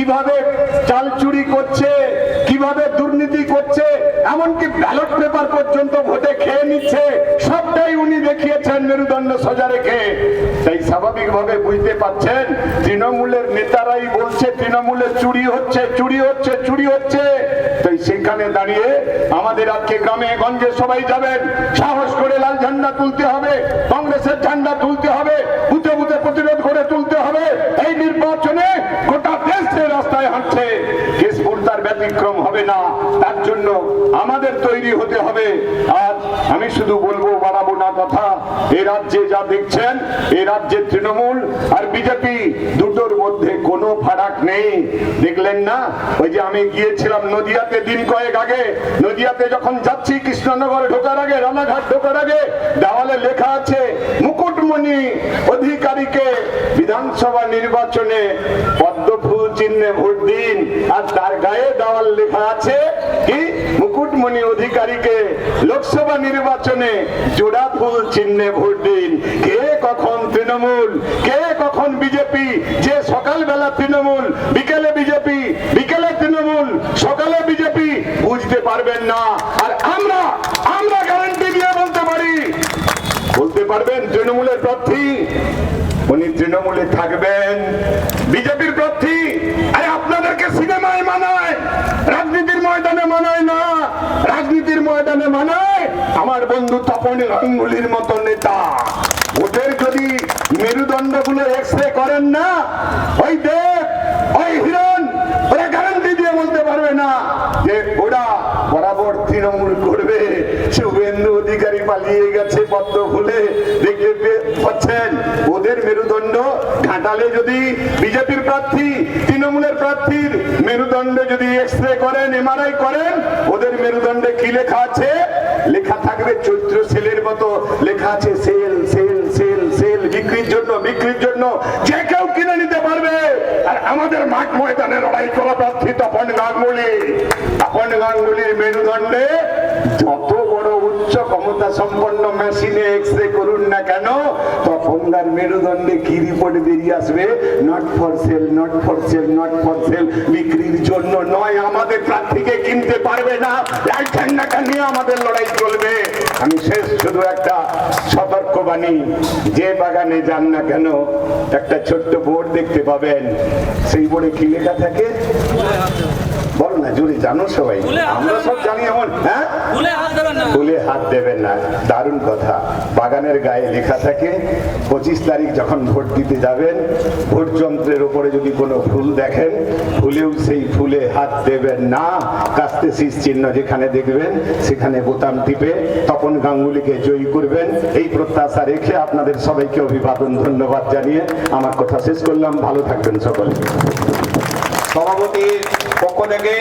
কীভাবে চাল চুরি করছে, কীভাবে দুর্নীতি করছে, এমনকি ব্যালট পেপার পর্যন্ত ভোটে খেয়ে নিচ্ছে, সবটাই উনি দেখিয়েছেন মেরুদণ্ড সোজা রেখে। তাই স্বাভাবিকভাবে বুঝতে পারছেন, তৃণমূলের নেতারাই বলছে, তৃণমূলে চুরি হচ্ছে চুরি হচ্ছে চুরি হচ্ছে। তাই সেখানে দাঁড়িয়ে আমাদের আজকে গ্রামে গঞ্জে সবাই যাবেন। সাহস করে লাল ঝান্ডা তুলতে হবে, কংগ্রেসের ঝান্ডা তুলতে হবে বুথে বুথে প্রতিরোধ করে তুলতে হবে এই নির্বাচনে গোটা হাঁটছে কেশপুর তার ব্যতিক্রম হবে না। তার জন্য আমাদের তৈরি হতে হবে। আর আমি শুধু বলব, বাড়াবো না কথা। এ রাজ্যে যা দেখছেন, এ রাজ্যে তৃণমূল আর বিজেপি দুটোর মধ্যে কোনো ফারাক নেই। দেখলেন না? ওই যে আমি গিয়েছিলাম নদিয়াতে দিন কয়েক আগে। নদিয়াতে যখন যাচ্ছি, কৃষ্ণনগর ঢোকার আগে, রানাঘাট ঢোকার আগে, দেওয়ালে লেখা আছে, মুকুটমণি অধিকারীকে বিধানসভা নির্বাচনে চিহ্নে ভোট দিন। আর তার গায়ে দেওয়াল লেখা আছে কি? মুকুটমণি অধিকারীকে লোকসভা নির্বাচনে জোড়া ফুল চিহ্নে ভোট দিন। কে কখন তৃণমূল? কে কখন বিজেপি? যে সকালবেলা তৃণমূল, বিকেলে বিজেপি, বিকেলে তৃণমূল, সকালে বিজেপি, বুঝতে পারবেন না। আর আমরা আমরা গ্যারান্টি দিয়ে বলতে পারি। বলতে পারবেন তৃণমূলের প্রার্থী। উনি তৃণমূলে থাকবেন। বিজেপির প্রার্থী, আরে আপনাদেরকে সিনেমায় মানায়, রাজনীতির ময়দানে মানায় না, রাজনীতির ময়দানে মানায়। আমার বন্ধু তপন গাঙ্গুলির মতো নেতা ভোটের যদি মেরুদণ্ডগুলো এক্স রে করেন না ওই দেব ওই হিরণ ওরা গ্যারান্টি দিয়ে বলতে পারবে না যে ওরা বরাবর তৃণমূল করবে শুভেন্দু অধিকারী পালিয়ে গেছে পদ্ম ফুলে। দেখতে পাচ্ছেন? ওদের মেরুদণ্ড ঘাটালে যদি বিজেপির প্রার্থী, তৃণমূলের প্রার্থীর মেরুদণ্ড যদি এক্স রে করেন এমআরআই করেন, ওদের মেরুদণ্ডে কি লেখা আছে? লেখা থাকবে চৈত্র সেলের মতো। লেখা আছে সেল সেল সেল সেল, বিক্রির জন্য বিক্রির জন্য। যে কেউ কিনে নিতে পারবে। আর আমাদের মাঠ ময়দানে লড়াই করা প্রার্থী তপন গাঙ্গুলি। তপন গাঙ্গুলির মেরুদণ্ডে ক্ষমতা সম্পন্ন মেশিনে এক্স রে করুন না কেন তপনদার মেরুদণ্ডে কি রিপোর্ট বেরিয়ে আসবে। Not for sale not for sale not for sale বিক্রির জন্য নয়, আমাদের প্রার্থীকে কিনতে পারবে না। নিয়ে আমাদের লড়াই চলবে। আমি শেষ শুধু একটা সতর্কবাণী, যে বাগানে যান না কেন, একটা ছোট্ট বোর্ড দেখতে পাবেন। সেই বোর্ডে কি লেখা থাকে? জানো সবাই? আমরা সব জানি এমন হ্যাঁ? ভুলে হাত দেবেন না। ফুলে হাত দেবেন না। দারুণ কথা। বাগানের গায়ে লেখা থাকে পঁচিশ তারিখ যখন ভোট দিতে যাবেন ভোট যন্ত্রের উপরে যদি কোনো ফুল দেখেন ফুলেও সেই ফুলে হাত দেবেন না। কাস্তে শীষ চিহ্ন যেখানে দেখবেন সেখানে বোতাম টিপে তপন গাঙ্গুলিকে জয়ী করবেন। এই প্রত্যাশা রেখে আপনাদের সবাইকে অভিবাদন ধন্যবাদ জানিয়ে আমার কথা শেষ করলাম। ভালো থাকবেন সকলে। সভাপতির পক্ষ থেকে